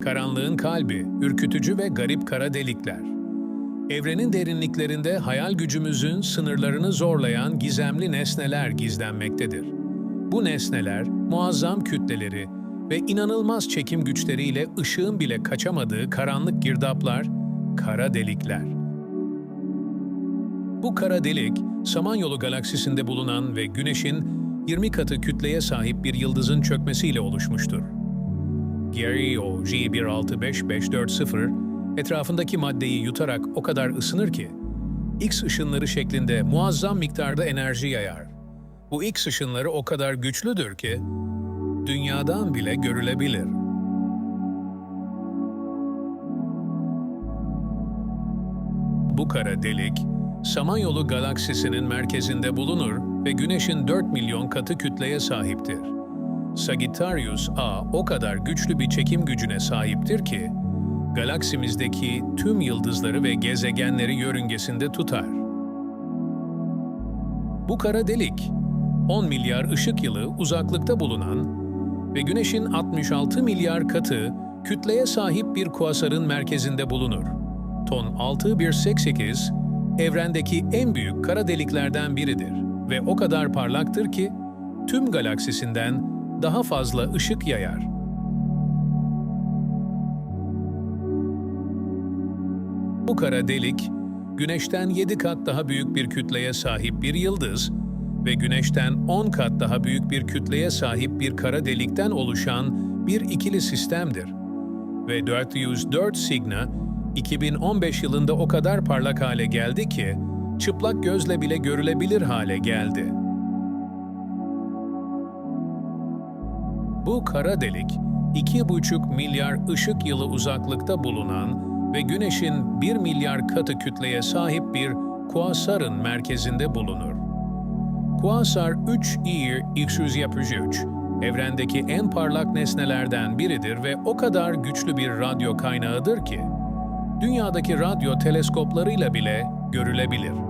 Karanlığın kalbi, ürkütücü ve garip kara delikler. Evrenin derinliklerinde hayal gücümüzün sınırlarını zorlayan gizemli nesneler gizlenmektedir. Bu nesneler, muazzam kütleleri ve inanılmaz çekim güçleriyle ışığın bile kaçamadığı karanlık girdaplar, kara delikler. Bu kara delik, Samanyolu galaksisinde bulunan ve Güneş'in 20 katı kütleye sahip bir yıldızın çökmesiyle oluşmuştur. Gary-O G1655440 etrafındaki maddeyi yutarak o kadar ısınır ki, X ışınları şeklinde muazzam miktarda enerji yayar. Bu X ışınları o kadar güçlüdür ki, dünyadan bile görülebilir. Bu kara delik, Samanyolu galaksisinin merkezinde bulunur ve Güneş'in 4 milyon katı kütleye sahiptir. Sagittarius A o kadar güçlü bir çekim gücüne sahiptir ki, galaksimizdeki tüm yıldızları ve gezegenleri yörüngesinde tutar. Bu kara delik, 10 milyar ışık yılı uzaklıkta bulunan ve Güneş'in 66 milyar katı kütleye sahip bir kuasarın merkezinde bulunur. Ton 6188, evrendeki en büyük kara deliklerden biridir ve o kadar parlaktır ki tüm galaksisinden daha fazla ışık yayar. Bu kara delik, Güneş'ten 7 kat daha büyük bir kütleye sahip bir yıldız ve Güneş'ten 10 kat daha büyük bir kütleye sahip bir kara delikten oluşan bir ikili sistemdir. Ve 404 Cygni, 2015 yılında o kadar parlak hale geldi ki, çıplak gözle bile görülebilir hale geldi. Bu kara delik, 2,5 milyar ışık yılı uzaklıkta bulunan ve Güneş'in 1 milyar katı kütleye sahip bir kuasarın merkezinde bulunur. Kuasar 3 X-173, evrendeki en parlak nesnelerden biridir ve o kadar güçlü bir radyo kaynağıdır ki, dünyadaki radyo teleskoplarıyla bile görülebilir.